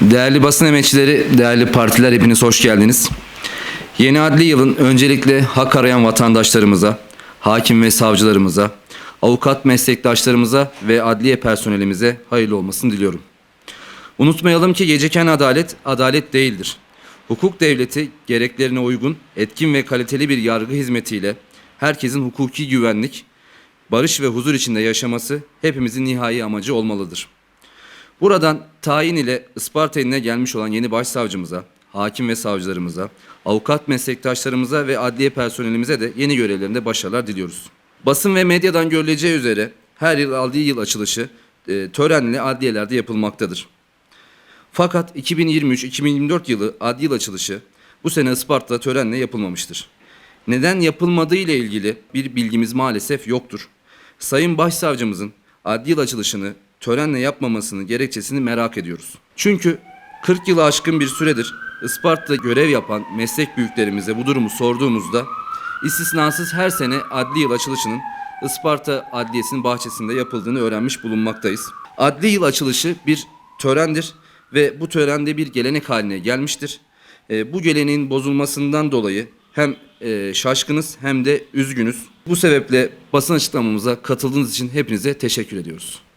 Değerli basın emekçileri, değerli partiler hepiniz hoş geldiniz. Yeni adli yılın öncelikle hak arayan vatandaşlarımıza, hakim ve savcılarımıza, avukat meslektaşlarımıza ve adliye personelimize hayırlı olmasını diliyorum. Unutmayalım ki geciken adalet, adalet değildir. Hukuk devleti gereklerine uygun, etkin ve kaliteli bir yargı hizmetiyle herkesin hukuki güvenlik, barış ve huzur içinde yaşaması hepimizin nihai amacı olmalıdır. Buradan tayin ile Isparta iline gelmiş olan yeni başsavcımıza, hakim ve savcılarımıza, avukat meslektaşlarımıza ve adliye personelimize de yeni görevlerinde başarılar diliyoruz. Basın ve medyadan görüleceği üzere her yıl adli yıl açılışı e, törenle adliyelerde yapılmaktadır. Fakat 2023-2024 yılı adli yıl açılışı bu sene Isparta'da törenle yapılmamıştır. Neden yapılmadığı ile ilgili bir bilgimiz maalesef yoktur. Sayın Başsavcımızın adli yıl açılışını törenle yapmamasının gerekçesini merak ediyoruz. Çünkü 40 yılı aşkın bir süredir Isparta'da görev yapan meslek büyüklerimize bu durumu sorduğumuzda istisnasız her sene adli yıl açılışının Isparta Adliyesi'nin bahçesinde yapıldığını öğrenmiş bulunmaktayız. Adli yıl açılışı bir törendir ve bu törende bir gelenek haline gelmiştir. E, bu geleneğin bozulmasından dolayı hem e, şaşkınız hem de üzgünüz. Bu sebeple basın açıklamamıza katıldığınız için hepinize teşekkür ediyoruz.